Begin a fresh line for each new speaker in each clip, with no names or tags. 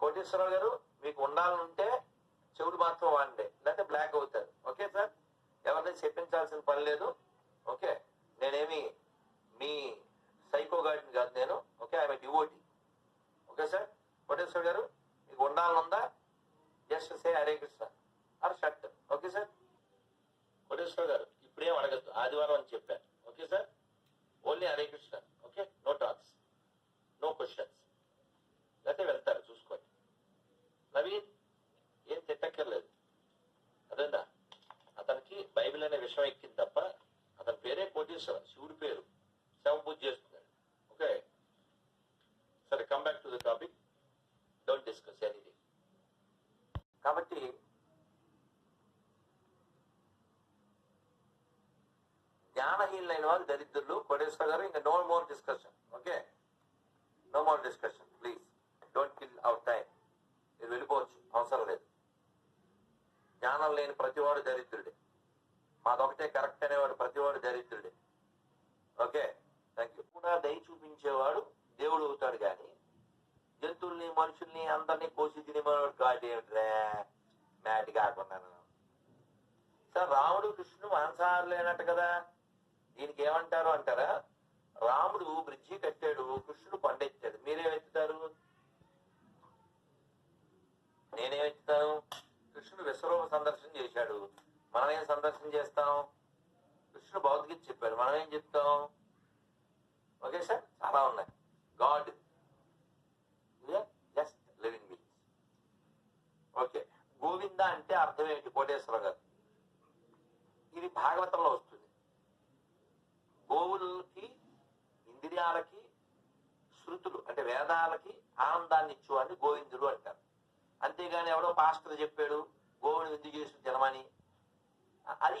కోటేశ్వరరావు గారు మీకు ఉండాలనుంటే చెవుడు మాత్రం వాడండి. లేకపోతే బ్లాక్ అవుతారు. Okay sir? ఎవరిని చెప్పించాల్సిన పని లేదు. ఓకే? నేనేమి మీ సైకో గార్డెన్ కాదు నేను. Okay? I'm devotee okay sir? Koteswara గారు మీకు ఉండాలనుందా? Just say Hare Krishna. Or shut. Okay sir? Koteswara గారు ఇప్పుడేం అడగద్దు. ఆదివారం అని చెప్పారు. Okay sir? Only Hare Krishna. అనే విషయం ఎక్కింది తప్ప అతని పేరే కోటేశ్వర శివుడి పేరు శవ పూజ చేస్తున్నాడు. ఓకే? సరే come back to the topic don't discuss anything కాబట్టి జ్ఞానహీనులైన వాళ్ళు దరిద్రులు కోటేశ్వర గారు ఇంకా no more discussion okay? No more discussion please don't kill our time మీరు వెళ్ళిపోవచ్చు అవసరం లేదు. జ్ఞానం లేని ప్రతివాడు దరిద్రుడే. మాదొకటే కరెక్ట్ అనేవాడు ప్రతివాడు దరిద్రుడే. ఓకే? థ్యాంక్ కూడా దయ చూపించేవాడు దేవుడు అవుతాడు కానీ జంతువుల్ని మనుషుల్ని అందరినీ కోసి తినేవాడు కాదు ఏమిట్రా? మ్యాట్ కాకున్నాను సార్ రాముడు కృష్ణుడు మాంసాహారం లేనట్టు కదా? దీనికి ఏమంటారు అంటారా? రాముడు బ్రిడ్జి కట్టాడు కృష్ణుడు పండెత్తాడు. మీరేమెత్తుతారు? నేనేమెత్తుతాను కృష్ణుడు విశ్వరూప సందర్శన చేశాడు. మనం ఏం సందర్శన చేస్తాం? కృష్ణుడు భగవద్గీత చెప్పాడు. మనం ఏం చెప్తాం? Okay sir? చాలా ఉన్నాయి. God just living beings. Okay. Govinda అంటే అర్థం ఏంటి? కోటేశ్వర గారు. ఇది భాగవతంలో వస్తుంది. గోవులకి ఇంద్రియాలకి శృతులు అంటే వేదాలకి ఆనందాన్ని ఇచ్చేవాడిని గోవిందుడు అంటారు. అంతేగాని ఎవడో పాస్టర్ చెప్పాడు గోవుని విందు చేసి జనమని. అది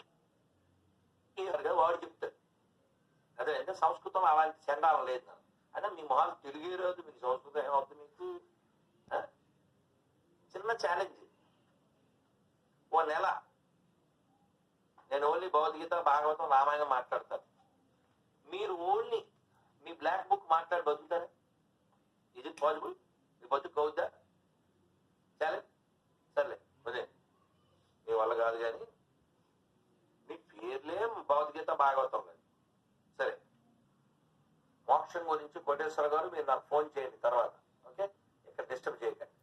కదా వాడు చెప్తాడు. అదే అంటే సంస్కృతం అలాంటి చండాలం లేదు నాకు. అంటే మీ మొహాలు తిరిగి రోజు మీకు సంస్కృతం ఏమవుతుంది మీకు? చిన్న ఛాలెంజ్ ఓ నెల నేను ఓన్లీ భగవద్గీత భాగవతం రామాయణం మాట్లాడతాను. మీరు ఓన్లీ మీ బ్లాక్ బుక్ మాట్లాడి బతుకుతారా? ఇది పాసిబుల్ మీ బతుకు అవుద్దా సరే సర్లే అదే మీ వల్ల కాదు కానీ మీ పేర్లే భగవద్గీత భాగవతం లేదు. సరే. మోక్షం గురించి కోటేశ్వర గారు మీరు నాకు ఫోన్ చేయండి తర్వాత. ఓకే? ఇక్కడ డిస్టర్బ్ చేయకండి.